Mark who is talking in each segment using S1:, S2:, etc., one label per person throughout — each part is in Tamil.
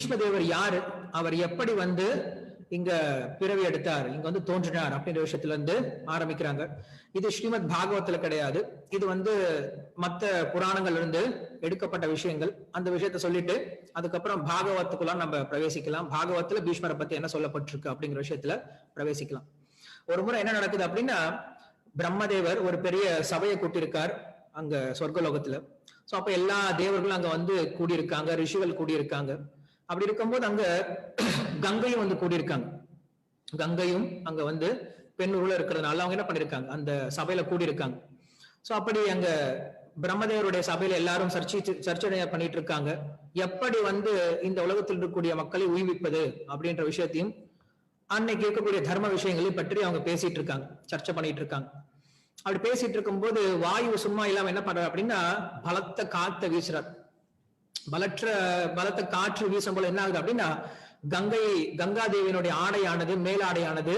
S1: பீஷ்மதேவர் யாரு? அவர் எப்படி வந்து இங்க பிறவி எடுத்தார்? இங்க வந்து தோன்றினார் அப்படின்ற விஷயத்துல இருந்து ஆரம்பிக்கிறாங்க. இது ஸ்ரீமத் பாகவத்துல கிடையாது. இது வந்து மத்த புராணங்கள்ல இருந்து எடுக்கப்பட்ட விஷயங்கள். அந்த விஷயத்த சொல்லிட்டு அதுக்கப்புறம் பாகவத்துக்குள்ள நம்ம பிரவேசிக்கலாம். பாகவத்துல பீஷ்மரை பத்தி என்ன சொல்லப்பட்டிருக்கு அப்படிங்கிற விஷயத்துல பிரவேசிக்கலாம். ஒரு முறை என்ன நடக்குது அப்படின்னா பிரம்மதேவர் ஒரு பெரிய சபையை கூட்டியிருக்கார் அங்க சொர்க்கலோகத்துல. சோ அப்ப எல்லா தேவர்களும் அங்க வந்து கூடியிருக்காங்க ரிஷிகள் கூடியிருக்காங்க. அப்படி இருக்கும்போது அங்க கங்கையும் வந்து கூடியிருக்காங்க. கங்கையும் அங்க வந்து பெண் உருள இருக்கிறதுனால அவங்க என்ன பண்ணிருக்காங்க அந்த சபையில கூடியிருக்காங்க. சோ அப்படி அங்க பிரம்மதேவருடைய சபையில எல்லாரும் சர்ச்சை சர்ச்சை பண்ணிட்டு இருக்காங்க எப்படி வந்து இந்த உலகத்தில் இருக்கக்கூடிய மக்களை உய்விப்பது அப்படின்ற விஷயத்தையும் அன்னைக்கு இருக்கக்கூடிய தர்ம விஷயங்களை பற்றி அவங்க பேசிட்டு இருக்காங்க சர்ச்சை பண்ணிட்டு இருக்காங்க அப்படி பேசிட்டு இருக்கும்போது வாயு சும்மா இல்லாம என்ன பண்றாரு அப்படின்னா பலத்த காத்த வீசுறாரு. பலற்ற பலத்த காற்று வீசும் போல என்ன ஆகுது அப்படின்னா கங்கை கங்கா தேவியினுடைய ஆடையானது மேலாடையானது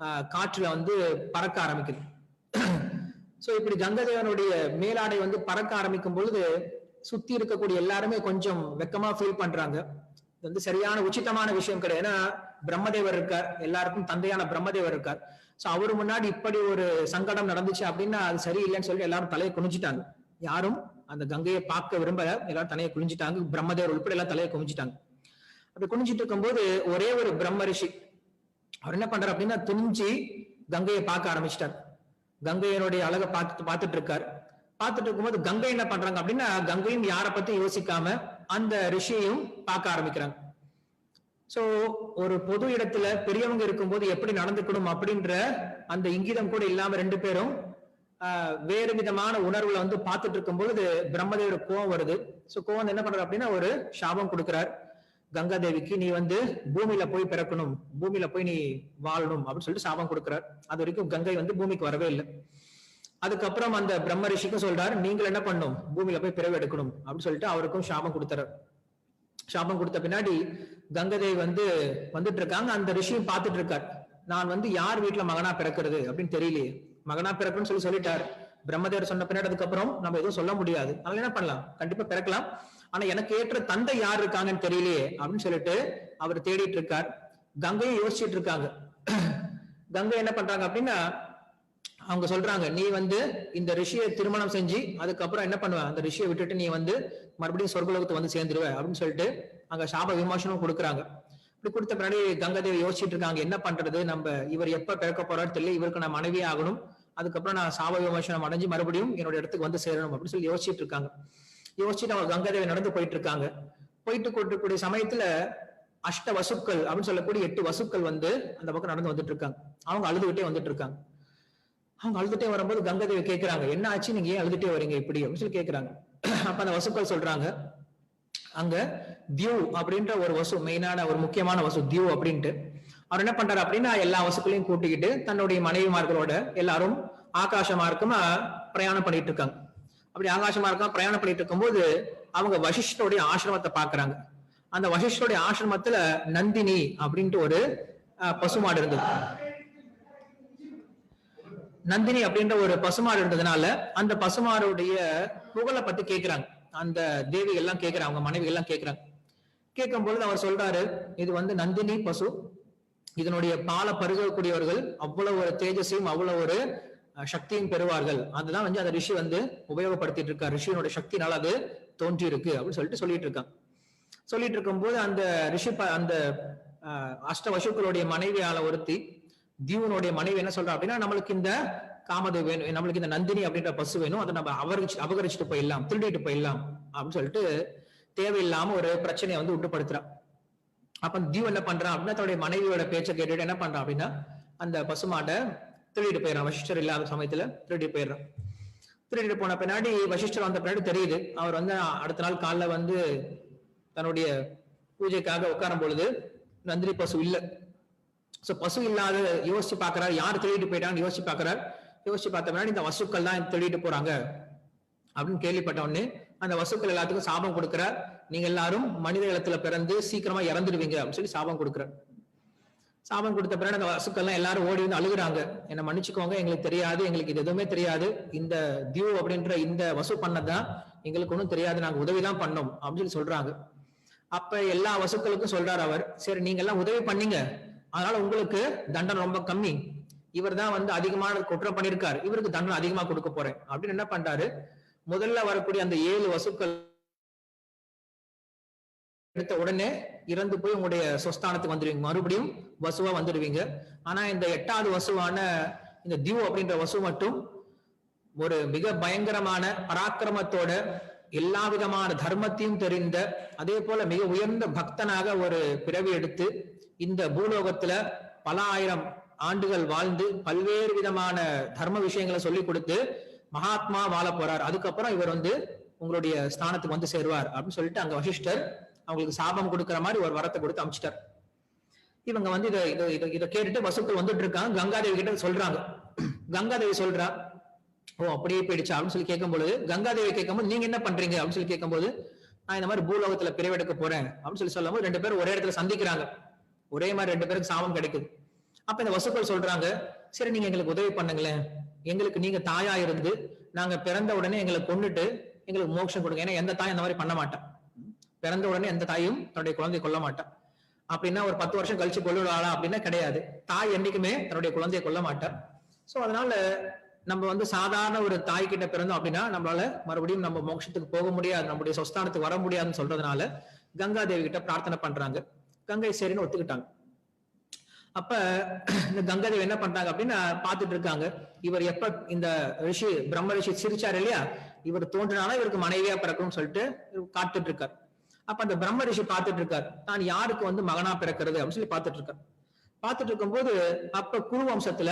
S1: ஆஹ், காற்றுல வந்து பறக்க ஆரம்பிக்குது. சோ இப்படி கங்கதேவனுடைய மேலாடை வந்து பறக்க ஆரம்பிக்கும் பொழுது சுத்தி இருக்கக்கூடிய எல்லாருமே கொஞ்சம் வெக்கமா ஃபீல் பண்றாங்க. இது வந்து சரியான உச்சிதமான விஷயம் கிடையாது. ஏன்னா பிரம்மதேவர் இருக்கார். எல்லாருக்கும் தந்தையான பிரம்மதேவர் இருக்கார். சோ அவரு முன்னாடி இப்படி ஒரு சங்கடம் நடந்துச்சு அப்படின்னா அது சரியில்லைன்னு சொல்லிட்டு எல்லாரும் தலையை குனிஞ்சிட்டாங்க. யாரும் அந்த கங்கையை பார்க்க விரும்பல. எல்லாரும் தலையை குளிஞ்சிட்டாங்க பிரம்மதேவர் உட்பட எல்லாம் தலையை குமிஞ்சிட்டாங்க அப்படி குனிஞ்சிட்டு இருக்கும்போது ஒரே ஒரு பிரம்ம ரிஷி. அவர் என்ன பண்றாரு அப்படின்னா துணிஞ்சு கங்கையை பார்க்க ஆரம்பிச்சிட்டார். கங்கையனுடைய அழகை பார்த்துட்டு பார்த்துட்டு இருக்கார். பார்த்துட்டு இருக்கும்போது கங்கை என்ன பண்றாங்க அப்படின்னா கங்கையும் யாரை பத்தி யோசிக்காம அந்த ரிஷியையும் பார்க்க ஆரம்பிக்கிறாங்க. சோ ஒரு பொது இடத்துல பெரியவங்க இருக்கும்போது எப்படி நடந்துக்கணும் அப்படின்ற அந்த இங்கிதம் கூட இல்லாம ரெண்டு பேரும் வேறு விதமான உணர்வுல வந்து பார்த்துட்டு இருக்கும் பொழுது பிரம்மதேவர் கோவம் வருது. சோ கோவம் என்ன பண்றாரு அப்படின்னா ஒரு சாபம் கொடுக்கிறார். கங்கா தேவிக்கு நீ வந்து பூமியில போய் பிறக்கணும். பூமியில போய் நீ வாழணும். அப்படின்னு சொல்லிட்டு சாபம் கொடுக்கிறார். அது வரைக்கும் கங்கை வந்து பூமிக்கு வரவே இல்லை. அதுக்கப்புறம் அந்த பிரம்ம ரிஷிக்கு சொல்றாரு நீங்கள் என்ன பண்ணும்? பூமியில போய் பிறவு எடுக்கணும். அப்படின்னு சொல்லிட்டு அவருக்கும் சாபம் கொடுத்துறாரு சாபம் கொடுத்த பின்னாடி கங்கதேவி வந்து வந்துட்டு இருக்காங்க. அந்த ரிஷியும் பார்த்துட்டு இருக்கார். நான் வந்து யார் வீட்டுல மகனா பிறக்கிறது? அப்படின்னு தெரியலையே. மகனா பிறப்புன்னு சொல்லி சொல்லிட்டார். பிரம்மதேவர் சொன்ன பின்னாடி அதுக்கப்புறம் நம்ம எதுவும் சொல்ல முடியாது. அதனால என்ன பண்ணலாம்? கண்டிப்பா பிறக்கலாம். ஆனா எனக்கு ஏற்ற தந்தை யார் இருக்காங்கன்னு தெரியலையே அப்படின்னு சொல்லிட்டு அவர் தேடிட்டு இருக்கார். கங்கையும் யோசிச்சுட்டு இருக்காங்க. கங்கை என்ன பண்றாங்க அப்படின்னா அவங்க சொல்றாங்க நீ வந்து இந்த ரிஷியை திருமணம் செஞ்சு அதுக்கப்புறம் என்ன பண்ணுவ? அந்த ரிஷியை விட்டுட்டு நீ வந்து மறுபடியும் சொர்க்கலோகத்தை வந்து சேர்ந்துருவ அப்படின்னு சொல்லிட்டு அங்க சாப விமர்சனம் கொடுக்குறாங்க. இப்படி கொடுத்த பின்னாடி கங்காதேவி யோசிச்சுட்டு இருக்காங்க என்ன பண்றது? நம்ம இவர் எப்ப பிறக்க போறாரு தெரியல இவருக்கு நான் மனைவி ஆகணும். அதுக்கப்புறம் நான் சாப விமோசனம் அடைஞ்சு மறுபடியும் என்னோட இடத்துக்கு வந்து சேரணும் அப்படின்னு சொல்லி யோசிச்சுட்டு இருக்காங்க. யோசிச்சுட்டு அவங்க கங்காதேவி நடந்து போயிட்டு இருக்காங்க. போயிட்டு கொண்டிருக்கக்கூடிய சமயத்துல அஷ்ட வசுக்கள் அப்படின்னு சொல்லக்கூடிய எட்டு வசுக்கள் வந்து அந்த பக்கம் நடந்து வந்துட்டு இருக்காங்க. அவங்க அழுதுகிட்டே வந்துட்டு இருக்காங்க. அவங்க அழுதுட்டே வரும்போது கங்காதேவி கேட்கிறாங்க என்ன ஆச்சு? நீங்க ஏன் அழுதுட்டே வரீங்க இப்படி? அப்படின்னு சொல்லி கேட்கிறாங்க அப்ப அந்த வசுக்கள் சொல்றாங்க அங்க தியூ அப்படின்ற ஒரு வசு மெயினான ஒரு முக்கியமான வசு தியூ அப்படின்ட்டு. அவர் என்ன பண்றாரு அப்படின்னா எல்லா வசுக்களையும் கூட்டிக்கிட்டு தன்னுடைய மனைவிமார்களோட எல்லாரும் ஆகாச மார்க்கமா பிரயாணம் பண்ணிட்டு இருக்காங்க. அப்படி ஆகாச மார்க்கமா பிரயாணம் பண்ணிட்டு இருக்கும்போது அவங்க வசிஷ்டருடைய ஆசிரமத்தை பாக்குறாங்க அந்த வசிஷ்டருடைய ஆசிரமத்துல நந்தினி அப்படின்ட்டு ஒரு அஹ், பசுமாடு இருந்தது. நந்தினி அப்படின்ற ஒரு பசுமாடு இருந்ததுனால அந்த பசுமாடுடைய புகழை பத்தி கேக்குறாங்க. அந்த தேவி எல்லாம் கேக்குறாங்க அவங்க மனைவி எல்லாம் கேக்குறாங்க. கேட்கும் பொழுது அவர் சொல்றாரு இது வந்து நந்தினி பசு இதனுடைய பாலை பருகக்கூடியவர்கள் அவ்வளவு ஒரு தேஜஸையும் அவ்வளவு ஒரு சக்தியும் பெறுவார்கள். அதுதான் வந்து அந்த ரிஷி வந்து உபயோகப்படுத்திட்டு இருக்கார். ரிஷியனுடைய சக்தினால அது தோன்றி இருக்கு அப்படின்னு சொல்லிட்டு சொல்லிட்டு இருக்கான். சொல்லிட்டு இருக்கும்போது அந்த ரிஷி ப- அந்த அஷ்ட வசுக்களுடைய மனைவியால ஒருத்தி தீவனுடைய மனைவி என்ன சொல்றா அப்படின்னா நம்மளுக்கு இந்த காமது வேணும் நம்மளுக்கு இந்த நந்தினி அப்படின்ற பசு வேணும் அதை நம்ம அபகரிச்சு அபகரிச்சுட்டு போயிடலாம் திருடிட்டு போயிடலாம் அப்படின்னு சொல்லிட்டு தேவையில்லாம ஒரு பிரச்சனையை வந்து உட்டுப்படுத்துறா அப்ப தீவ் என்ன பண்றான் அப்படின்னா தன்னுடைய மனைவியோட பேச்சை கேட்டுட்டு என்ன பண்றான் அப்படின்னா அந்த பசுமாட்டை திருடிட்டு போயிடறான். வசிஷ்டர் இல்லாத சமயத்துல திருடிட்டு போயிடுறான். திருடிட்டு போன பின்னாடி வசிஷ்டர் வந்த பின்னாடி தெரியுது. அவர் வந்து அடுத்த நாள் காலைல வந்து தன்னுடைய பூஜைக்காக உட்காரும் பொழுது நந்தினி பசு இல்லை. சோ பசு இல்லாத யோசிச்சு பாக்குறாரு. யார் திருடிட்டு போயிட்டான்னு யோசிச்சு பாக்குறாரு. யோசிச்சு பார்த்த பின்னாடி இந்த வசுக்கள் தான் திருடிட்டு போறாங்க. அப்படின்னு கேள்விப்பட்ட உடனே அந்த வசுக்கள் எல்லாத்துக்கும் சாபம் கொடுக்கிறார். நீங்க எல்லாரும் மனித இடத்துல பிறந்து சீக்கிரமா இறந்துடுவீங்க அப்படின்னு சொல்லி சாபம் கொடுக்கிறார். சாபம் கொடுத்த பிறகு அந்த வசுக்கள்லாம் எல்லாரும் ஓடி வந்து அழுகுறாங்க. என்ன மன்னிச்சுக்கோங்க எங்களுக்கு தெரியாது எங்களுக்கு இது எதுவுமே தெரியாது. இந்த தியூ அப்படின்ற இந்த வசு பண்ணதான் எங்களுக்கு ஒன்றும் தெரியாது நாங்க உதவி தான் பண்ணோம் அப்படின்னு சொல்லி சொல்றாங்க. அப்ப எல்லா வசுக்களுக்கும் சொல்றாரு அவர் சரி நீங்க எல்லாம் உதவி பண்ணீங்க. அதனால உங்களுக்கு தண்டனை ரொம்ப கம்மி. இவர் தான் வந்து அதிகமான குற்றம் பண்ணியிருக்காரு. இவருக்கு தண்டனை அதிகமா கொடுக்க போறேன். அப்படின்னு என்ன பண்றாரு? முதல்ல வரக்கூடிய அந்த ஏழு வசுக்கள் எடுத்த உடனே இறந்து போய் உங்களுடைய சொஸ்தானத்துக்கு வந்துடுவீங்க மறுபடியும் வசுவா வந்துடுவீங்க ஆனா இந்த எட்டாவது வசுவான இந்த தியூ அப்படின்ற வசு மட்டும் ஒரு மிக பயங்கரமான பராக்கிரமத்தோட எல்லா விதமான தர்மத்தையும் தெரிந்த அதே போல மிக உயர்ந்த பக்தனாக ஒரு பிறவி எடுத்து இந்த பூலோகத்துல பல ஆயிரம் ஆண்டுகள் வாழ்ந்து பல்வேறு விதமான தர்ம விஷயங்களை சொல்லி கொடுத்து மகாத்மா வாழ போறார். அதுக்கப்புறம் இவர் வந்து உங்களுடைய ஸ்தானத்துக்கு வந்து சேருவார் அப்படின்னு சொல்லிட்டு அங்க வசிஷ்டர் அவங்களுக்கு சாபம் கொடுக்குற மாதிரி ஒரு வரத்தை கொடுத்து அமிச்சிட்டார். இவங்க வந்து இதை இதை இதை இதை கேட்டுட்டு வசுக்கள் வந்துட்டு இருக்காங்க. கங்காதேவி கிட்ட சொல்றாங்க. கங்காதேவி சொல்றா ஓ அப்படியே போயிடுச்சா? அப்படின்னு சொல்லி கேட்கும்போது கங்காதேவி கேட்கும்போது நீங்க என்ன பண்றீங்க? அப்படின்னு சொல்லி கேட்கும்போது நான் இந்த மாதிரி பூலோகத்துல பிரிவெடுக்க போறேன். அப்படின்னு சொல்லி சொல்லும்போது ரெண்டு பேரும் ஒரே இடத்துல சந்திக்கிறாங்க. ஒரே மாதிரி ரெண்டு பேருக்கு சாபம் கிடைக்குது. அப்ப இந்த வசுக்கள் சொல்றாங்க சரி நீங்க எங்களுக்கு உதவி பண்ணுங்களேன். எங்களுக்கு நீங்க தாயா இருந்து நாங்க பிறந்த உடனே எங்களை கொண்டுட்டு எங்களுக்கு மோட்சம் கொடுங்க. ஏன்னா எந்த தாயும் இந்த மாதிரி பண்ண மாட்டான். பிறந்த உடனே எந்த தாயும் தன்னுடைய குழந்தையை கொல்ல மாட்டான். அப்படின்னா ஒரு பத்து வருஷம் கழிச்சு கொள்ளுவாளா அப்படின்னா கிடையாது. தாய் என்னைக்குமே தன்னுடைய குழந்தையை கொல்ல மாட்டார் சோ அதனால நம்ம வந்து சாதாரண ஒரு தாய் கிட்ட பிறந்தோம் அப்படின்னா நம்மளால மறுபடியும் நம்ம மோட்சத்துக்கு போக முடியாது நம்முடைய சொஸ்தானத்துக்கு வர முடியாதுன்னு சொல்றதுனால கங்கா தேவி கிட்ட பிரார்த்தனை பண்றாங்க. கங்கை சரின்னு ஒத்துக்கிட்டாங்க. அப்ப இந்த கங்காதேவி என்ன பண்றாங்க அப்படின்னா பாத்துட்டு இருக்காங்க. இவர் எப்ப இந்த ரிஷி பிரம்ம ரிஷி சிரிச்சார் இல்லையா? இவர் தோன்றினாலும் இவருக்கு மனைவியா பிறக்கணும்னு சொல்லிட்டு காத்துட்டு இருக்கார். அப்ப அந்த பிரம்ம ரிஷி பார்த்துட்டு இருக்காரு. தான் யாருக்கு வந்து மகனா பிறக்கிறது அப்படின்னு சொல்லி பார்த்துட்டு இருக்காரு. பார்த்துட்டு இருக்கும்போது அப்ப குரு வம்சத்துல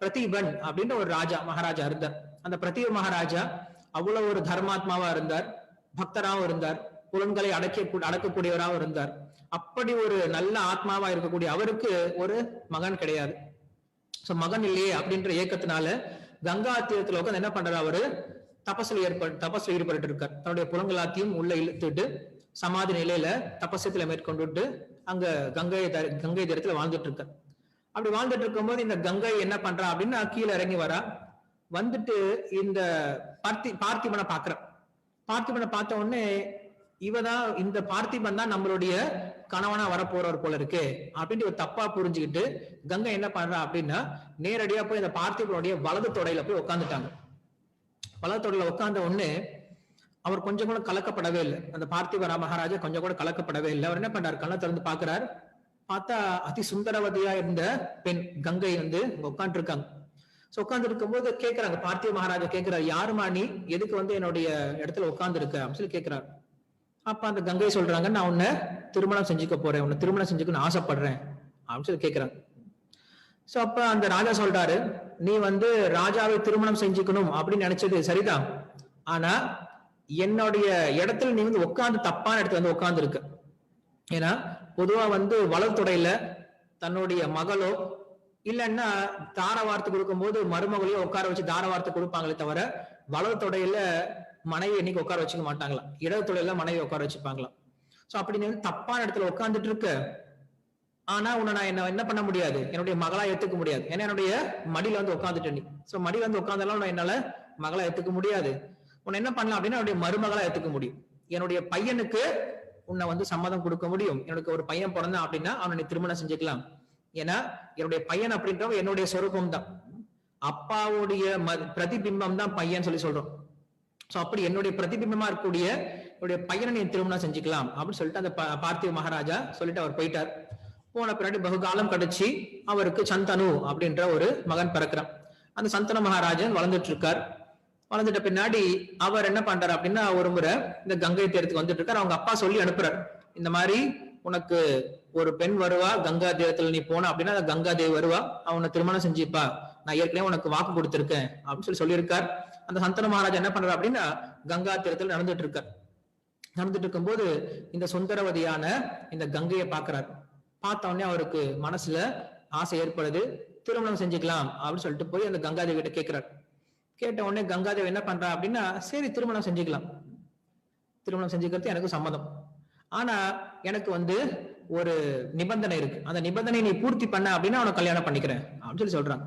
S1: பிரதீபன் அப்படின்ற ஒரு ராஜா மகாராஜா இருந்தார். அந்த பிரதீப மகாராஜா அவ்வளவு ஒரு தர்மாத்மாவா இருந்தார் பக்தராகவும் இருந்தார் புலன்களை அடக்க அடக்கக்கூடியவராகவும் இருந்தார். அப்படி ஒரு நல்ல ஆத்மாவா இருக்கக்கூடிய அவருக்கு ஒரு மகன் கிடையாது. சோ மகன் இல்லையே அப்படின்ற ஏக்கத்தினால கங்கா தீரத்துல உட்காந்து என்ன பண்றாரு அவரு? தபசில் ஏற்பட்டு தபசில் ஈடுபட்டு இருக்கார். தன்னுடைய புலங்களாத்தையும் உள்ள இழுத்துட்டு சமாதி நிலையில தபசத்துல மேற்கொண்டுட்டு அங்க கங்கை த- கங்கை தீரத்துல வாழ்ந்துட்டு இருக்க அப்படி வாழ்ந்துட்டு இருக்கும்போது இந்த கங்கை என்ன பண்றா அப்படின்னா கீழே இறங்கி வரா. வந்துட்டு இந்த பார்த்தி பார்த்திபனை பாக்குற பார்த்திபனை பார்த்த உடனே இவதான் இந்த பார்த்திபன் தான் நம்மளுடைய கணவனா வரப்போறவர் போல இருக்கு அப்படின்ட்டு ஒரு தப்பா புரிஞ்சுக்கிட்டு கங்கை என்ன பண்றா அப்படின்னா நேரடியா போய் இந்த பார்த்திபனுடைய வலது தொடையில போய் உட்காந்துட்டாங்க வலது தொடையில உட்காந்த உடனே அவர் கொஞ்சம் கூட கலக்கப்படவே இல்லை. அந்த பார்த்திவரா மகாராஜா கொஞ்சம் கூட கலக்கப்படவே இல்லை. அவர் என்ன பண்றாரு? கண்ணை திறந்து பாக்குறாரு பார்த்தா அதி சுந்தரவதியா இருந்த பெண் கங்கை வந்து உட்காந்து இருக்காங்க சோ உட்கார்ந்து இருக்கும்போது கேட்கிறாங்க பார்த்திவ மகாராஜா கேட்கிறாரு யாருமா நீ? எதுக்கு வந்து என்னுடைய இடத்துல உட்கார்ந்து இருக்க அப்படின்னு சொல்லி கேட்கிறாரு அப்ப அந்த கங்கை சொல்றாங்க நான் உன்னை திருமணம் செஞ்சுக்க போறேன். உன்னை திருமணம் செஞ்சுக்கணும்னு ஆசைப்படுறேன். அப்படின்னு சொல்லி கேட்கிறாங்க சோ அப்ப அந்த ராஜா சொல்றாரு நீ வந்து ராஜாவை திருமணம் செஞ்சுக்கணும் அப்படின்னு நினைச்சது சரிதான். ஆனா என்னுடைய இடத்துல நீ வந்து உட்காந்து தப்பான இடத்துல வந்து உட்காந்து இருக்க ஏன்னா பொதுவா வந்து வளர்த்துறையில தன்னுடைய மகளோ இல்லைன்னா தார வார்த்தை கொடுக்கும்போது மருமகளையோ உட்கார வச்சு தார வார்த்தை கொடுப்பாங்களே தவிர வலது மனைவி இன்னைக்கு உட்கார வச்சுக்க மாட்டாங்களாம். இடதுத்தொடையில மனைவி உட்கார வச்சுப்பாங்களாம். சோ அப்படி நீ வந்து தப்பான இடத்துல உட்காந்துட்டு இருக்க ஆனா உன்னை நான் என்ன என்ன பண்ண முடியாது? என்னுடைய மகளா ஏத்துக்க முடியாது. ஏன்னா என்னுடைய மடியில வந்து உட்காந்துட்டு நீ. சோ மடியில வந்து உட்காந்தாலும் என்னால மகளா ஏத்துக்க முடியாது. உன்னை என்ன பண்ணலாம் அப்படின்னா என்னுடைய மருமகளா எடுத்துக்க முடியும். என்னுடைய பையனுக்கு உன்னை வந்து சம்மதம் கொடுக்க முடியும். எனக்கு ஒரு பையன் பிறந்தான் அப்படின்னா அவனை நீ திருமணம் செஞ்சுக்கலாம். ஏன்னா என்னுடைய பையன் அப்படின்றவன் என்னுடைய சொரூபம் தான். அப்பாவுடைய ம- பிரதிபிம்பம் தான் பையன் சொல்லி சொல்றோம். சோ அப்படி என்னுடைய பிரதிபிம்பமா இருக்கக்கூடிய என்னுடைய பையனை நீ திருமணம் செஞ்சுக்கலாம் அப்படின்னு சொல்லிட்டு அந்த பார்த்திவ மகாராஜா சொல்லிட்டு அவர் போயிட்டார். போன பின்னாடி பகுகாலம் கடிச்சு அவருக்கு சந்தனு அப்படின்ற ஒரு மகன் பிறக்கிறான். அந்த சந்தன மகாராஜன் வளர்ந்துட்டு இருக்கார். வளர்ந்துட்ட பின்னாடி அவர் என்ன பண்றாரு அப்படின்னா ஒரு முறை இந்த கங்கை தீரத்துக்கு வந்துட்டு இருக்காரு. அவங்க அப்பா சொல்லி அனுப்புறாரு. இந்த மாதிரி உனக்கு ஒரு பெண் வருவா கங்கா தீரத்துல நீ போன அப்படின்னா அந்த கங்கா தேவி வருவா. அவனை திருமணம் செஞ்சுப்பா. நான் ஏற்கனவே உனக்கு வாக்கு கொடுத்திருக்கேன் அப்படின்னு சொல்லி சொல்லியிருக்கார். அந்த சந்தன மகாராஜா என்ன பண்றாரு அப்படின்னா கங்கா தீரத்தில் நடந்துட்டு இருக்கார். நடந்துட்டு இருக்கும்போது இந்த சுந்தரவதியான இந்த கங்கையை பாக்குறாரு பார்த்த உடனே அவருக்கு மனசுல ஆசை ஏற்படுது. திருமணம் செஞ்சுக்கலாம் அப்படின்னு சொல்லிட்டு போய் அந்த கங்காதேவி கிட்ட கேட்கிறார். கேட்ட உடனே கங்காதேவ் என்ன பண்றா அப்படின்னா சரி திருமணம் செஞ்சுக்கலாம். திருமணம் செஞ்சுக்கிறது எனக்கு சம்மதம். ஆனா எனக்கு வந்து ஒரு நிபந்தனை இருக்கு. அந்த நிபந்தனை நீ பூர்த்தி பண்ண அப்படின்னா அவனை கல்யாணம் பண்ணிக்கிறேன் அப்படின்னு சொல்லி சொல்றான்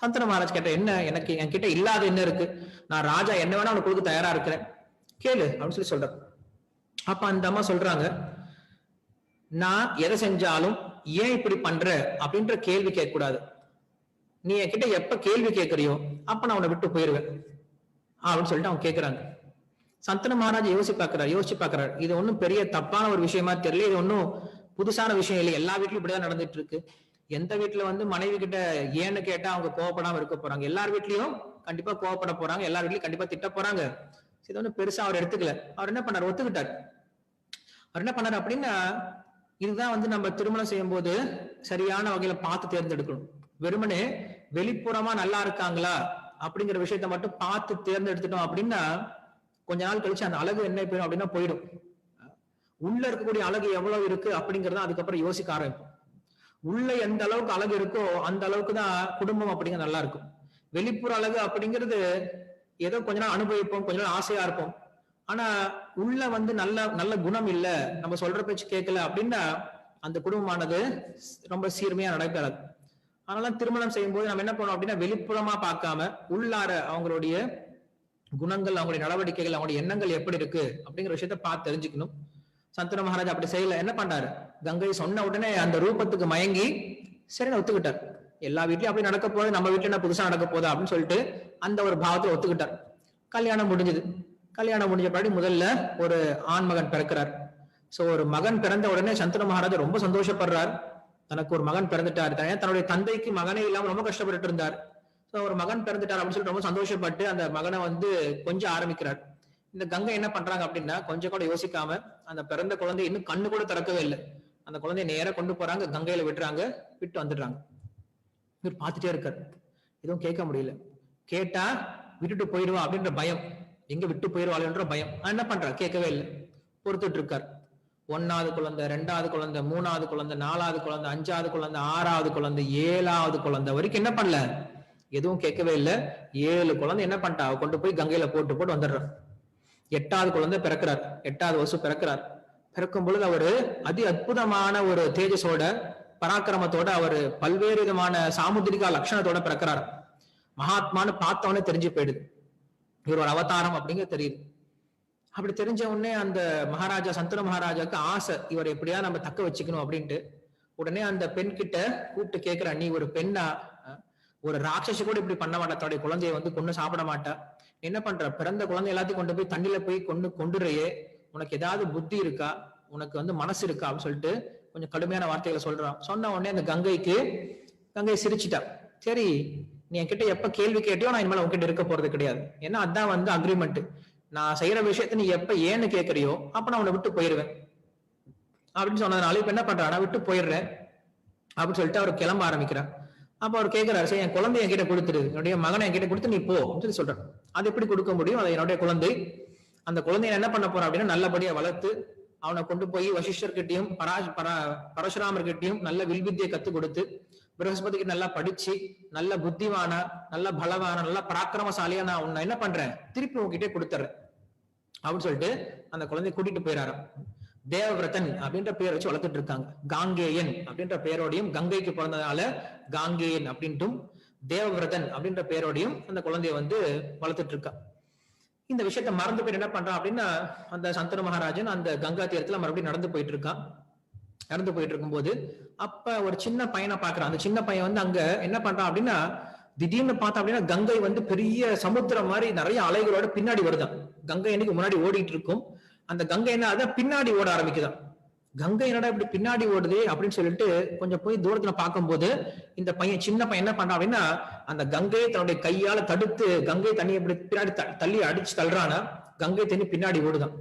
S1: சந்தன மகாராஜ் கேட்ட என்ன எனக்கு என்கிட்ட இல்லாத என்ன இருக்கு? நான் ராஜா என்ன வேணா அவனுக்கு கொடுக்க தயாரா இருக்கிறேன். கேளு அப்படின்னு சொல்லி சொல்றான் அப்ப அந்த அம்மா சொல்றாங்க நான் எதை செஞ்சாலும் ஏன் இப்படி பண்ற அப்படின்ற கேள்வி கேட்கக்கூடாது. நீ என்கிட்ட எப்ப கேள்வி கேட்கறியோ அப்ப நான் உன்னை விட்டு போயிருவேன். அப்படின்னு சொல்லிட்டு அவங்க கேட்கறாங்க சந்தன மகாராஜ் யோசி பாக்குறாரு யோசிச்சு பாக்குறாரு இது ஒண்ணும் பெரிய தப்பான ஒரு விஷயமா தெரியல இது ஒன்னும் புதுசான விஷயம் இல்லை. எல்லா வீட்லயும் இப்படிதான் நடந்துட்டு இருக்கு. எந்த வீட்டுல வந்து மனைவி கிட்ட ஏன்னு கேட்டா அவங்க கோவப்படாம இருக்க போறாங்க. எல்லார் வீட்லயும் கண்டிப்பா கோவப்பட போறாங்க. எல்லார் வீட்லயும் கண்டிப்பா திட்ட போறாங்க. இது ஒன்றும் பெருசா அவர் எடுத்துக்கல. அவர் என்ன பண்ணார்? ஒத்துக்கிட்டார். அவர் என்ன பண்ணார் அப்படின்னா இதுதான் வந்து நம்ம திருமணம் செய்யும் போது சரியான வகையில பார்த்து தேர்ந்தெடுக்கணும். வெறுமனே வெளிப்புறமா நல்லா இருக்காங்களா அப்படிங்கிற விஷயத்த மட்டும் பார்த்து தேர்ந்தெடுத்துட்டோம் அப்படின்னா கொஞ்ச நாள் கழிச்சு அந்த அழகு என்ன போயிடும் அப்படின்னா போயிடும். உள்ள இருக்கக்கூடிய அழகு எவ்வளவு இருக்கு அப்படிங்கறத அதுக்கப்புறம் யோசிக்க ஆரம்பிப்போம். உள்ள எந்த அளவுக்கு அழகு இருக்கோ அந்த அளவுக்கு தான் குடும்பம் அப்படிங்கிற நல்லா இருக்கும். வெளிப்புற அழகு அப்படிங்கிறது ஏதோ கொஞ்ச நாள் அனுபவிப்போம் கொஞ்ச நாள் ஆசையா இருப்போம். ஆனா உள்ள வந்து நல்ல நல்ல குணம் இல்ல நம்ம சொல்ற பேச்சு கேட்கல அப்படின்னா அந்த குடும்பமானது ரொம்ப சீர்மையா நடக்காது. அதனால திருமணம் செய்யும் போது நம்ம என்ன பண்ணோம் அப்படின்னா வெளிப்புறமா பார்க்காம உள்ளார அவங்களுடைய குணங்கள் அவங்களுடைய நடவடிக்கைகள் அவங்களுடைய எண்ணங்கள் எப்படி இருக்கு அப்படிங்கிற விஷயத்த பார்த்து தெரிஞ்சுக்கணும். சந்தன மகாராஜ் அப்படி செய்யல. என்ன பண்ணாரு கங்கை சொன்ன உடனே அந்த ரூபத்துக்கு மயங்கி சரி ஒத்துக்கிட்டார். எல்லா வீட்லயும் அப்படி நடக்க போகுது. நம்ம வீட்டுல என்ன புதுசா நடக்க போதா அப்படின்னு சொல்லிட்டு அந்த ஒரு பாவத்தை ஒத்துக்கிட்டார். கல்யாணம் முடிஞ்சது. கல்யாணம் முடிஞ்ச பின்னாடி முதல்ல ஒரு ஆண் மகன் பிறக்கிறார். சோ ஒரு மகன் பிறந்த உடனே சந்தன மகாராஜா ரொம்ப சந்தோஷப்படுறார். தனக்கு ஒரு மகன் பிறந்துட்டார். தன்னுடைய தந்தைக்கு மகனே இல்லாம ரொம்ப கஷ்டப்பட்டு இருந்தார் ஸோ ஒரு மகன் பிறந்துட்டார் அப்படின்னு சொல்லிட்டு ரொம்ப சந்தோஷப்பட்டு அந்த மகனை வந்து கொஞ்சம் ஆரம்பிக்கிறார். இந்த கங்கை என்ன பண்றாங்க அப்படின்னா கொஞ்சம் கூட யோசிக்காம அந்த பிறந்த குழந்தை இன்னும் கண்ணு கூட திறக்கவே இல்லை. அந்த குழந்தைய நேராக கொண்டு போறாங்க கங்கையில விட்டுறாங்க விட்டு வந்துடுறாங்க. இவர் பார்த்துட்டே இருக்கார். எதுவும் கேட்க முடியல. கேட்டா விட்டுட்டு போயிடுவா அப்படின்ற பயம். எங்க விட்டு போயிடுவாள்ன்ற பயம். என்ன பண்றா கேட்கவே இல்லை. பொறுத்துட்டு இருக்கார் ஒன்னாவது குழந்தை ரெண்டாவது குழந்தை மூணாவது குழந்தை நாலாவது குழந்தை அஞ்சாவது குழந்தை ஆறாவது குழந்தை ஏழாவது குழந்தை வரைக்கும் என்ன பண்ணல? எதுவும் கேட்கவே இல்லை. ஏழு குழந்தை என்ன பண்ணிட்டா? கொண்டு போய் கங்கையில போட்டு போட்டு வந்துடுறான் எட்டாவது குழந்தை பிறக்கிறார். எட்டாவது வருஷம் பிறக்கிறார். பிறக்கும் பொழுது அவரு அதி அற்புதமான ஒரு தேஜஸோட பராக்கிரமத்தோட அவர் பல்வேறு விதமான சாமுத்திரிகா லட்சணத்தோட பிறக்கிறார் மகாத்மான்னு பார்த்தவனே தெரிஞ்சு போயிடுது. இவர் ஒரு அவதாரம் அப்படிங்கிறது தெரியுது. அப்படி தெரிஞ்ச உடனே அந்த மகாராஜா சந்தன மகாராஜாக்கு ஆசை இவர் எப்படியா நம்ம தக்க வச்சுக்கணும் அப்படின்ட்டு. உடனே அந்த பெண் கிட்ட கூப்பிட்டு கேட்கிற நீ ஒரு பெண்ணா? ஒரு ராட்சசி கூட இப்படி பண்ண மாட்டா. தன்னுடைய குழந்தைய வந்து கொண்டு சாப்பிட மாட்டா. என்ன பண்ற? பிறந்த குழந்தை எல்லாத்தையும் கொண்டு போய் தண்ணியில போய் கொண்டு கொண்டுறையே உனக்கு ஏதாவது புத்தி இருக்கா? உனக்கு வந்து மனசு இருக்கா? அப்படின்னு சொல்லிட்டு கொஞ்சம் கடுமையான வார்த்தைகளை சொல்றான். சொன்ன உடனே அந்த கங்கைக்கு கங்கை சிரிச்சிட்டா. சரி நீ என்கிட்ட எப்ப கேள்வி கேட்டியோ நான் இனிமேல் உன்கிட்ட இருக்க போறது கிடையாது. ஏன்னா அதான் வந்து அக்ரிமெண்ட் நான் செய்யற விஷயத்த நீ எப்ப ஏன்னு கேக்குறியோ அப்ப நான் உன்னை விட்டு போயிருவேன். அப்படின்னு சொன்னதுனால இப்ப என்ன பண்றான்? விட்டு போயிடுறேன். அப்படின்னு சொல்லிட்டு அவர் கிளம்ப ஆரம்பிக்கிறார். அப்ப அவர் கேட்கிறாரு சரி என் குழந்தை என்கிட்ட கொடுத்துரு என்னுடைய மகனை என்கிட்ட கொடுத்து நீ போ அப்படின்னு சொல்லி சொல்றான் அது எப்படி கொடுக்க முடியும்? அது என்னுடைய குழந்தை. அந்த குழந்தைய நான் என்ன பண்ண போறான் அப்படின்னா நல்லபடியா வளர்த்து அவனை கொண்டு போய் வசிஷ்டர்கிட்டையும் பராஜ் பரா பரசுராமர்கிட்டையும் நல்ல வில்வித்தியை கத்து கொடுத்து பிரகஸ்பதிக்கு நல்லா படிச்சு நல்ல புத்திவான நல்ல பலவான நல்ல பராக்கிரமசாலியா நான் உன்னை என்ன பண்றேன்? திருப்பி உங்ககிட்ட கொடுத்துறேன். அப்படின்னு சொல்லிட்டு அந்த குழந்தைய கூட்டிட்டு போயிடாராம் தேவவிரதன் அப்படின்ற பேர் வச்சு வளர்த்துட்டு இருக்காங்க. காங்கேயன் அப்படின்ற பேரோடையும் கங்கைக்கு பிறந்ததுனால காங்கேயன் அப்படின்ட்டும் தேவவிரதன் அப்படின்ற பேரோடையும் அந்த குழந்தைய வந்து வளர்த்துட்டு இருக்கா. இந்த விஷயத்த மறந்து போய் என்ன பண்றான் அப்படின்னா அந்த சந்தன மகாராஜன் அந்த கங்கா தீரத்துல மறுபடியும் நடந்து போயிட்டு இருக்கான். நடந்து போயிட்டு இருக்கும்போது அப்ப ஒரு சின்ன பையனை பாக்குறான் அந்த சின்ன பையன் வந்து அங்க என்ன பண்றான் அப்படின்னா திடீர்னு பார்த்தா அப்படின்னா கங்கை வந்து பெரிய சமுத்திரம் மாதிரி நிறைய அலைகளோட பின்னாடி வருதான் கங்கை இன்னைக்கு முன்னாடி ஓடிட்டு இருக்கும் அந்த கங்கை என்ன அதான் பின்னாடி ஓட ஆரம்பிக்குதான் கங்கை என்னடா இப்படி பின்னாடி ஓடுது அப்படின்னு சொல்லிட்டு கொஞ்சம் போய் தூரத்துல பார்க்கும்போது இந்த பையன் சின்ன பையன் என்ன பண்றான் அப்படின்னா அந்த கங்கையை தன்னுடைய கையால தடுத்து கங்கை தண்ணியை இப்படி பின்னாடி த- தள்ளி அடிச்சு தள்ளுறானா கங்கை தண்ணி பின்னாடி ஓடுதான்.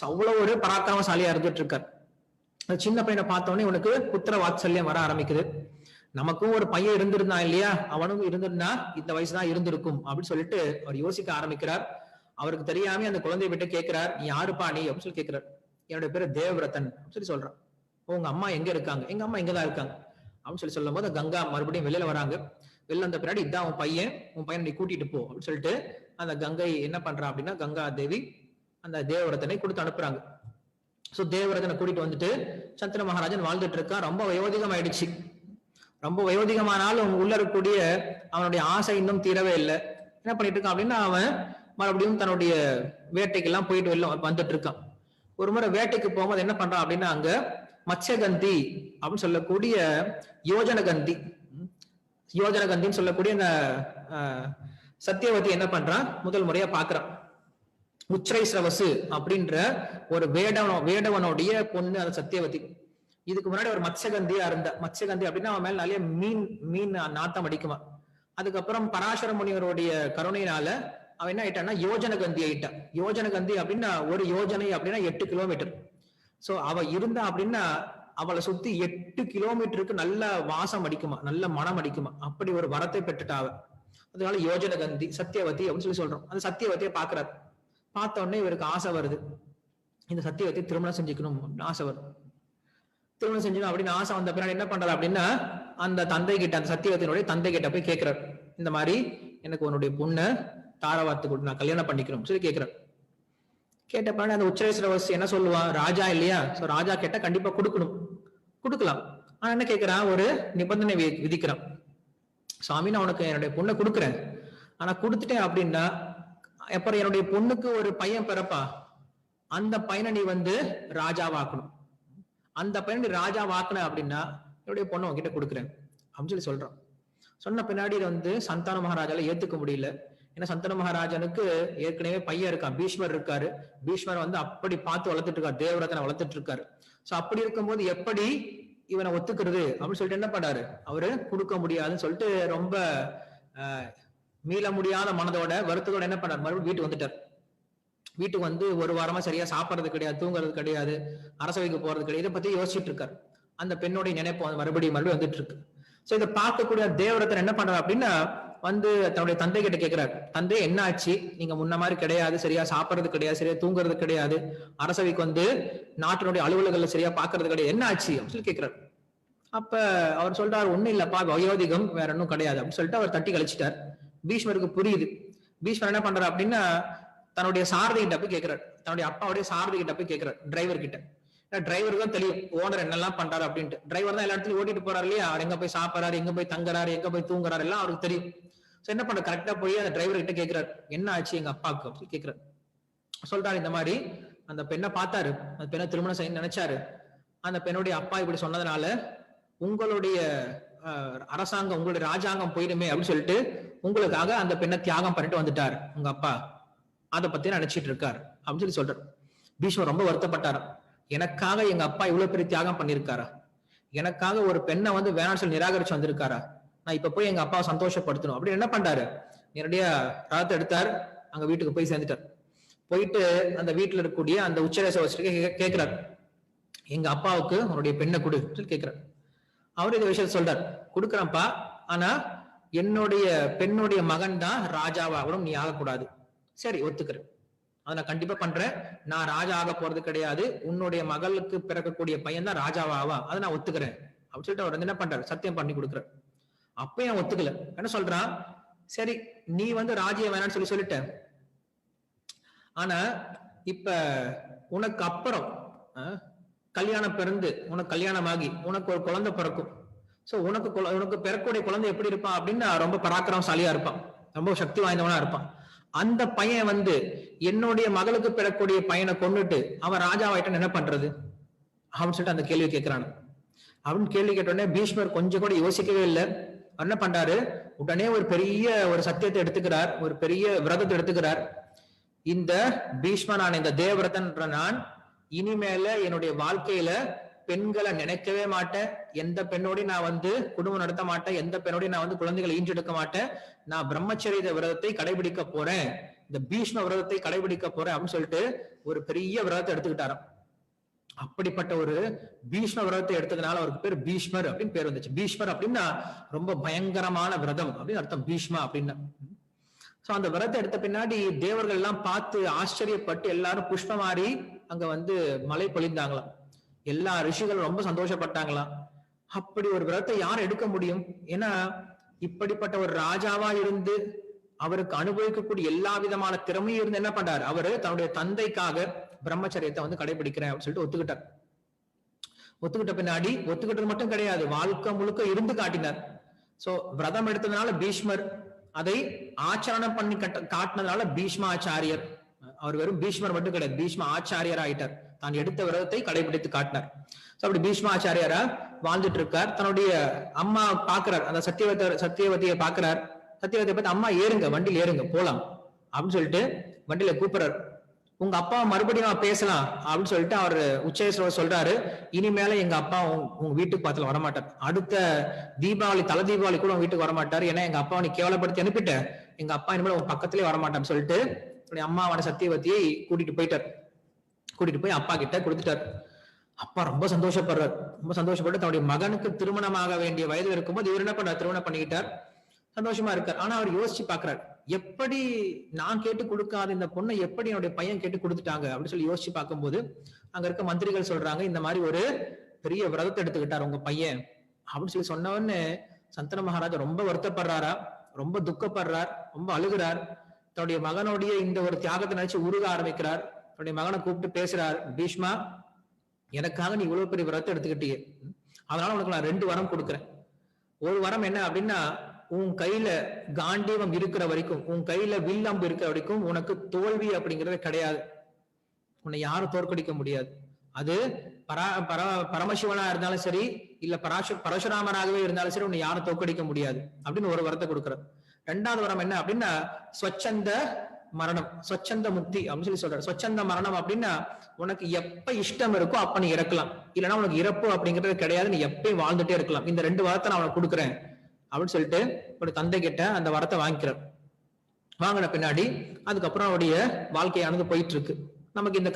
S1: அவ்வளவு ஒரு பராக்கிரமசாலியா இருந்துட்டு இருக்கார் சின்ன பையனை பார்த்தோன்னே உனக்கு புத்திர வாத்சல்யம் வர ஆரம்பிக்குது. நமக்கும் ஒரு பையன் இருந்திருந்தான் இல்லையா? அவனும் இருந்திருந்தா இந்த வயசுதான் இருந்திருக்கும் அப்படின்னு சொல்லிட்டு அவர் யோசிக்க ஆரம்பிக்கிறார். அவருக்கு தெரியாம அந்த குழந்தைய விட்டு கேட்கிறார் நீ யாருப்பா நீ? அப்படின்னு சொல்லி கேட்கிறார். என்னோட பேரு தேவரத்தன். அப்படின்னு சொல்லி சொல்றான். உங்க அம்மா எங்க இருக்காங்க? எங்க அம்மா இங்கதான் இருக்காங்க. அப்படின்னு சொல்லி சொல்லும் போது கங்கா மறுபடியும் வெளியில வராங்க. வெளில வந்த பின்னாடி இதான் உன் பையன் உன் பையனை நீ கூட்டிட்டு போ. அப்படின்னு சொல்லிட்டு அந்த கங்கை என்ன பண்றா அப்படின்னா கங்கா தேவி அந்த தேவரத்தனை கொடுத்து அனுப்புறாங்க. சோ தேவரதனை கூட்டிட்டு வந்துட்டு சந்திர மகாராஜன் வாழ்ந்துட்டு இருக்கான் ரொம்ப வயோதிகம் ஆயிடுச்சு ரொம்ப வயோதிகமானாலும் உள்ள இருக்கக்கூடிய அவனுடைய ஆசை இன்னும் தீரவே இல்லை. என்ன பண்ணிட்டு இருக்கான் அப்படின்னா அவன் மறுபடியும் தன்னுடைய வேட்டைக்கு எல்லாம் போயிட்டு வெளில வந்துட்டு இருக்கான். ஒரு முறை வேட்டைக்கு போகும்போது என்ன பண்றான் அப்படின்னா அங்க மத்ஸ்யகந்தி அப்படின்னு சொல்லக்கூடிய யோஜனகந்தி யோஜனகந்தின்னு சொல்லக்கூடிய அந்த சத்தியவதி என்ன பண்றான்? முதல் முறையா பாக்குறான் உச்ரைஸ்ரவசு அப்படின்ற ஒரு வேடவனோ வேடவனுடைய பொண்ணு அந்த சத்தியவதி இதுக்கு முன்னாடி ஒரு மத்சகந்தியா இருந்த மத்சகந்தி அப்படின்னா அவன் மேல நிறைய மீன் மீன் நாத்தம் அடிக்குமா. அதுக்கப்புறம் பராசர முனிவருடைய கருணையினால அவன் என்ன ஆயிட்டான்னா யோஜனகந்தி ஆயிட்டான் யோஜனகந்தி அப்படின்னா ஒரு யோஜனை அப்படின்னா எட்டு கிலோமீட்டர் சோ அவ இருந்தா அப்படின்னா அவளை சுத்தி எட்டு கிலோமீட்டருக்கு நல்ல வாசம் அடிக்குமா நல்ல மனம் அடிக்குமா. அப்படி ஒரு வரத்தை பெற்றுட்டா அவ. அதனால யோஜனகந்தி சத்தியவதி அப்படின்னு சொல்லி சொல்றோம். அந்த சத்தியவதியை பாக்குறாரு பார்த்த உடனே இவருக்கு ஆசை வருது. இந்த சத்தியவதி திருமணம் செஞ்சுக்கணும் அப்படின்னு ஆசை வருது. திருமணம் செஞ்சுக்கணும் அப்படின்னு ஆசை வந்த பின்னாடி என்ன பண்றாரு அப்படின்னா அந்த தந்தை கிட்ட அந்த சத்தியவத்தினுடைய தந்தை கிட்ட போய் கேட்கிறார் இந்த மாதிரி எனக்கு உன்னுடைய பொண்ணை தாராவாத்து கொடு நான் கல்யாணம் பண்ணிக்கணும் சொல்லி கேட்கிறார் கேட்ட பின்னாடி அந்த உச்சரேஸ்வரவசி என்ன சொல்லுவான் ராஜா இல்லையா? ஸோ ராஜா கேட்டா கண்டிப்பா கொடுக்கணும். கொடுக்கலாம். ஆனா என்ன கேட்கிறான் ஒரு நிபந்தனை விதிக்கிறான். சாமி நான் உனக்கு என்னுடைய பொண்ணை கொடுக்குறேன். ஆனா கொடுத்துட்டேன் அப்படின்னா அப்புறம் என்னுடைய பொண்ணுக்கு ஒரு பையன் பிறப்பா? அந்த பையனை நீ வந்து ராஜாவாக்கணும். அந்த பையனை நீ ராஜாவாக்குன அப்படின்னா என்னுடைய பொண்ணை உங்ககிட்ட கொடுக்குறேன் அப்படின்னு சொல்லி சொல்றான். சொன்ன பின்னாடி வந்து சந்தான மகாராஜால ஏத்துக்க முடியல. ஏன்னா சந்தன மகாராஜனுக்கு ஏற்கனவே பையன் இருக்கான் பீஷ்மர் இருக்காரு. பீஷ்மர் வந்து அப்படி பார்த்து வளர்த்துட்டு இருக்காரு தேவரத்தனை வளர்த்துட்டு இருக்காரு. சோ அப்படி இருக்கும்போது எப்படி இவனை ஒத்துக்கிறது அப்படின்னு சொல்லிட்டு என்ன பண்ணாரு? அவரு கொடுக்க முடியாதுன்னு சொல்லிட்டு ரொம்ப மீள முடியாத மனதோட வருத்தத்தோட என்ன பண்ணார்? மறுபடியும் வீட்டுக்கு வந்துட்டார். வீட்டுக்கு வந்து ஒரு வாரமா சரியா சாப்பிட்றது கிடையாது தூங்குறது கிடையாது அரசவைக்கு போறது கிடையாது இதை பத்தி யோசிச்சுட்டு இருக்காரு. அந்த பெண்ணுடைய நினைப்பு வந்து மறுபடியும் மறுபடியும் வந்துட்டு இருக்கு. சோ இதை பார்க்கக்கூடிய தேவரத்தன் என்ன பண்றாரு அப்படின்னா வந்து தன்னுடைய தந்தை கிட்ட கேட்கிறாரு தந்தை என்ன ஆச்சு? நீங்க முன்ன மாதிரி கிடையாது சரியா சாப்பிட்றது கிடையாது சரியா தூங்குறது கிடையாது அரசவைக்கு வந்து நாட்டினுடைய அலுவலகங்கள்ல சரியா பாக்குறது கிடையாது என்ன ஆச்சு? அப்படின்னு சொல்லி கேட்கிறாரு அப்ப அவர் சொல்றாரு ஒண்ணு இல்லப்பா வயோதிகம் வேற ஒன்றும் கிடையாது அப்படின்னு சொல்லிட்டு அவர் தட்டி கழிச்சிட்டார். பீஷ்மருக்கு புரியுது. பீஷ்மர் என்ன பண்றாரு அப்படின்னா தன்னுடைய சாரதி கிட்ட போய் கேக்குறாரு. தன்னுடைய அப்பாவுடைய சாரதி கிட்ட போய் கேக்குறாரு டிரைவர் கிட்ட. டிரைவருக்கு தான் தெரியும் ஓனர் என்னெல்லாம் பண்றாரு அப்படின்ட்டு. டிரைவர் தான் எல்லா இடத்துலயும் ஓட்டிட்டு போறாரு இல்லையா? அவர் எங்க போய் சாப்பிடறாரு எங்க போய் தங்குறாரு எங்க போய் தூங்குறாரு எல்லாம் அவருக்கு தெரியும். சோ என்ன பண்ற கரெக்டா போய் அந்த டிரைவர் கிட்ட கேக்குறாரு. என்ன ஆச்சு எங்க அப்பாவுக்கு? அப்படின்னு கேக்குறாரு. சொல்றாரு இந்த மாதிரி அந்த பெண்ணை பார்த்தாரு. அந்த பெண்ணை திருமணம் செய்ய நினைச்சாரு. அந்த பெண்ணுடைய அப்பா இப்படி சொன்னதுனால உங்களுடைய அரசாங்கம் உங்களுடைய ராஜாங்கம் போயிடுமே அப்படின்னு சொல்லிட்டு உங்களுக்காக அந்த பெண்ணை தியாகம் பண்ணிட்டு வந்துட்டார் உங்க அப்பா. அதை பத்தி நினைச்சிட்டு இருக்காரு. அப்படின்னு சொல்லி சொல்றாரு. பீஷ்மர் ரொம்ப வருத்தப்பட்டார். எனக்காக எங்க அப்பா இவ்வளவு பெரிய தியாகம் பண்ணிருக்காரா எனக்காக ஒரு பெண்ணை வந்து வேணாம் சொல்லி நிராகரிச்சு வந்திருக்காரா? நான் இப்ப போய் எங்க அப்பாவை சந்தோஷப்படுத்தணும். அப்படின்னு என்ன பண்றாரு? நேரடியா ரதத்தை எடுத்தார். அங்க வீட்டுக்கு போய் சேர்ந்துட்டார். போயிட்டு அந்த வீட்டுல இருக்கக்கூடிய அந்த உச்சரேச வச்சுட்டு கேட்கிறார் எங்க அப்பாவுக்கு உன்னுடைய பெண்ணை கொடு சொல்லி கேட்கிறார் அவர் இந்த விஷயத்த சொல்றார். கொடுக்குறப்பா ஆனா என்னுடைய பெண்ணுடைய மகன் தான் ராஜாவாகணும் நீ ஆகக்கூடாது. சரி ஒத்துக்கிறேன் அதை நான் கண்டிப்பா பண்றேன். நான் ராஜா ஆக போறது கிடையாது. உன்னுடைய மகளுக்கு பிறக்கக்கூடிய பையன் தான் ராஜாவாவா? அதை நான் ஒத்துக்கிறேன். அப்படின்னு சொல்லிட்டு அவர் வந்து என்ன பண்றாரு? சத்தியம் பண்ணி கொடுக்குறாரு. அப்பயும் அவன் ஒத்துக்கல. என்ன சொல்றான்? சரி நீ வந்து ராஜ்ய வேணாம்னு சொல்லி சொல்லிட்ட. ஆனா இப்ப உனக்கு அப்புறம் கல்யாணம் பிறந்து உனக்கு கல்யாணமாகி உனக்கு ஒரு குழந்தை பிறக்கும். சோ உனக்கு உனக்கு பிறக்கூடிய குழந்தை எப்படி இருப்பான் அப்படின்னு ரொம்ப பராக்கிரமசாலியா இருப்பான். ரொம்ப சக்தி வாய்ந்தவனா இருப்பான். அந்த பையன் வந்து என்னுடைய மகளுக்கு பிறக்கக்கூடிய பையனை கொண்டுட்டு அவன் ராஜாவாயிட்டான் என்ன பண்றது? அப்படின்னு சொல்லிட்டு அந்த கேள்வி கேட்கிறான் அப்படின்னு கேள்வி கேட்டோடனே பீஷ்மர் கொஞ்சம் கூட யோசிக்கவே இல்லை. அவர் என்ன பண்றாரு? உடனே ஒரு பெரிய ஒரு சத்தியத்தை எடுத்துக்கிறார். ஒரு பெரிய விரதத்தை எடுத்துக்கிறார். இந்த பீஷ்மனான இந்த தேவரதன்ற நான் இனிமேல என்னுடைய வாழ்க்கையில பெண்களை நினைக்கவே மாட்டேன். எந்த பெண்ணோடையும் நான் வந்து குடும்பம் நடத்த மாட்டேன். எந்த பெண்ணோடையும் நான் வந்து குழந்தைகளை ஈன்றெடுக்க மாட்டேன். நான் பிரம்மச்சரிய விரதத்தை கடைபிடிக்க போறேன். இந்த பீஷ்ம விரதத்தை கடைபிடிக்க போறேன் அப்படின்னு சொல்லிட்டு ஒரு பெரிய விரதத்தை எடுத்துக்கிட்டாராம். அப்படிப்பட்ட ஒரு பீஷ்ம விரதத்தை எடுத்ததுனால அவருக்கு பேர் பீஷ்மர் அப்படின்னு பேர் வந்துச்சு. பீஷ்மர் அப்படின்னா ரொம்ப பயங்கரமான விரதம் அப்படின்னு அர்த்தம். பீஷ்மா அப்படின்னா. சோ அந்த விரதத்தை எடுத்த பின்னாடி தேவர்கள் எல்லாம் பார்த்து ஆச்சரியப்பட்டு எல்லாரும் புஷ்பமாறி அங்க வந்து மலை பொழிந்தாங்களாம். எல்லா ரிஷிகளும் ரொம்ப சந்தோஷப்பட்டாங்களாம் அப்படி ஒரு விரதத்தை யார் எடுக்க முடியும்? ஏன்னா இப்படிப்பட்ட ஒரு ராஜாவா இருந்து அவருக்கு அனுபவிக்கக்கூடிய எல்லா விதமான திறமையும் இருந்து என்ன பண்றாரு? அவரு தன்னுடைய தந்தைக்காக பிரம்மச்சரியத்தை வந்து கடைபிடிக்கிறேன் அப்படின்னு சொல்லிட்டு ஒத்துக்கிட்டார். ஒத்துக்கிட்ட பின்னாடி ஒத்துக்கிட்டது மட்டும் கிடையாது. வாழ்க்கை முழுக்க இருந்து காட்டினார். சோ விரதம் எடுத்ததுனால பீஷ்மர் அதை ஆச்சரணம் பண்ணி கட்ட காட்டினதுனால பீஷ்மாச்சாரியர். அவர் வெறும் பீஷ்மர் மட்டும் கிடையாது. பீஷ்ம ஆச்சாரியர் ஆயிட்டார் தான் எடுத்த விரதத்தை கடைபிடித்து காட்டினார். ஸோ அப்படி பீஷ்மாச்சாரியாரா வாழ்ந்துட்டு இருக்கார் தன்னுடைய அம்மா பாக்குறார். அந்த சத்தியவத சத்தியவதியை பாக்குறார். சத்தியவதியை பார்த்து அம்மா ஏறுங்க. வண்டியில் ஏறுங்க. போலாம். அப்படின்னு சொல்லிட்டு வண்டியில கூப்பிடுறாரு. உங்க அப்பா மறுபடியும் நான் பேசலாம். அப்படின்னு சொல்லிட்டு அவர் உச்சேஸ்வரர் சொல்றாரு. இனிமேல எங்க அப்பா உங்க- வீட்டுக்கு பக்கத்துல வரமாட்டார். அடுத்த தீபாவளி தலை தீபாவளி கூட உங்க வீட்டுக்கு வரமாட்டார். ஏன்னா எங்க அப்பா நீ கேவலப்படுத்தி அனுப்பிட்ட. எங்க அப்பா இனிமேல் உங்க பக்கத்திலே வரமாட்டான்னு சொல்லிட்டு அம்மாவோட அம்மாவான சத்தியவதியை கூட்டிட்டு போயிட்டார். கூட்டிட்டு போய் அப்பா கிட்ட கொடுத்துட்டார். அப்பா ரொம்ப சந்தோஷப்படுறார். ரொம்ப சந்தோஷப்பட்டு தன்னுடைய மகனுக்கு திருமணமாக வேண்டிய வயது இருக்கும்போது இவர் என்ன பண்ணார் திருமணம் பண்ணிக்கிட்டார். சந்தோஷமா இருக்கார். ஆனா அவர் யோசிச்சு பாக்குறார் எப்படி நான் கேட்டு கொடுக்காத இந்த பொண்ணை எப்படி என்னுடைய பையன் கேட்டு கொடுத்துட்டாங்க? அப்படின்னு சொல்லி யோசிச்சு பார்க்கும்போது அங்க இருக்க மந்திரிகள் சொல்றாங்க இந்த மாதிரி ஒரு பெரிய விரதத்தை எடுத்துக்கிட்டார் உங்க பையன். அப்படின்னு சொல்லி சொன்னவன்னு சந்தன மகாராஜா ரொம்ப வருத்தப்படுறாரா? ரொம்ப துக்கப்படுறார். ரொம்ப அழுகிறார். தன்னுடைய மகனுடைய இந்த ஒரு தியாகத்தை நினைச்சு உருக ஆரம்பிக்கிறார். தன்னுடைய மகனை கூப்பிட்டு பேசுறார் பீஷ்மா எனக்காக நீ இவ்வளவு பெரிய விரதத்தை எடுத்துக்கிட்டியே. அதனால உனக்கு நான் ரெண்டு வரம் கொடுக்குறேன். ஒரு வரம் என்ன அப்படின்னா உன் கையில காண்டீவம் இருக்கிற வரைக்கும் உன் கையில வில் அம்பு இருக்கிற வரைக்கும் உனக்கு தோல்வி அப்படிங்கிறது கிடையாது. உன்னை யாரும் தோற்கடிக்க முடியாது. அது பரா பர பரமசிவனா இருந்தாலும் சரி இல்ல பராசு பரசுராமனாகவே இருந்தாலும் சரி உன்னை யாரும் தோற்கடிக்க முடியாது. அப்படின்னு ஒரு வரத்தை கொடுக்குற ரெண்டாவது வரம் என்ன அப்படின்னா ஸ்வச்சந்த மரணம். சொச்சந்த முக்தி அப்படின்னு சொல்லி சொல்றாரு. சொச்சந்த மரணம் அப்படின்னா உனக்கு எப்ப இஷ்டம் இருக்கோ அப்ப நீ இறக்கலாம். இல்லைன்னா உனக்கு இறப்பு அப்படிங்கிறது கிடையாது. நீ எப்பயும் வாழ்ந்துட்டே இருக்கலாம். இந்த ரெண்டு வாரத்தை நான் உனக்கு கொடுக்குறேன் அப்படின்னு சொல்லிட்டு ஒரு தந்தை கிட்ட அந்த வரத்தை வாங்கிக்கிறார். வாங்கின பின்னாடி அதுக்கப்புறம் அவருடைய வாழ்க்கையானது போயிட்டு இருக்கு. நமக்கு இந்த